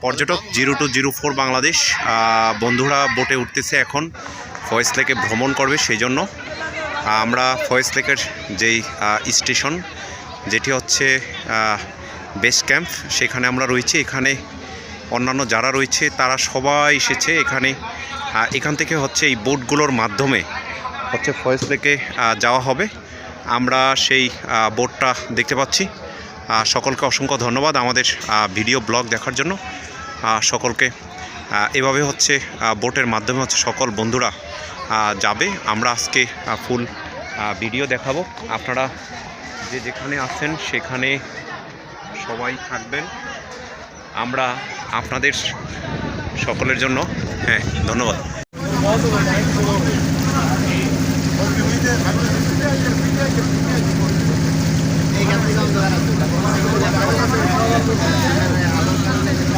পর্যটক zero two zero four Bangladesh বন্ধুরা বোটে উঠতেছে এখন। ফয়েস লেকে ভ্রমণ করবে সেই জন্য আমরা ফয়েস লেকের যেই স্টেশন যেটি হচ্ছে বেস ক্যাম্প সেখানে আমরা রয়েছি। এখানে অন্যান্য যারা রয়েছে তারা সবাই এসেছে এখানে। এখান থেকে হচ্ছে এই বোটগুলোর মাধ্যমে হচ্ছে ফয়েস লেকে যাওয়া হবে। আমরা সেই বোটটা দেখতে পাচ্ছি। সকলকে অসংখ্য ধন্যবাদ আমাদের ভিডিও ব্লগ দেখার জন্য। সকলকে এভাবে হচ্ছে বোটের মাধ্যমে হচ্ছে সকল বন্ধুরা যাবে। আমরা আজকে ফুল ভিডিও দেখাবো। আপনারা যে যেখানে আছেন সেখানে সবাই থাকবেন। আমরা আপনাদের সকলের জন্য হ্যাঁ ধন্যবাদ।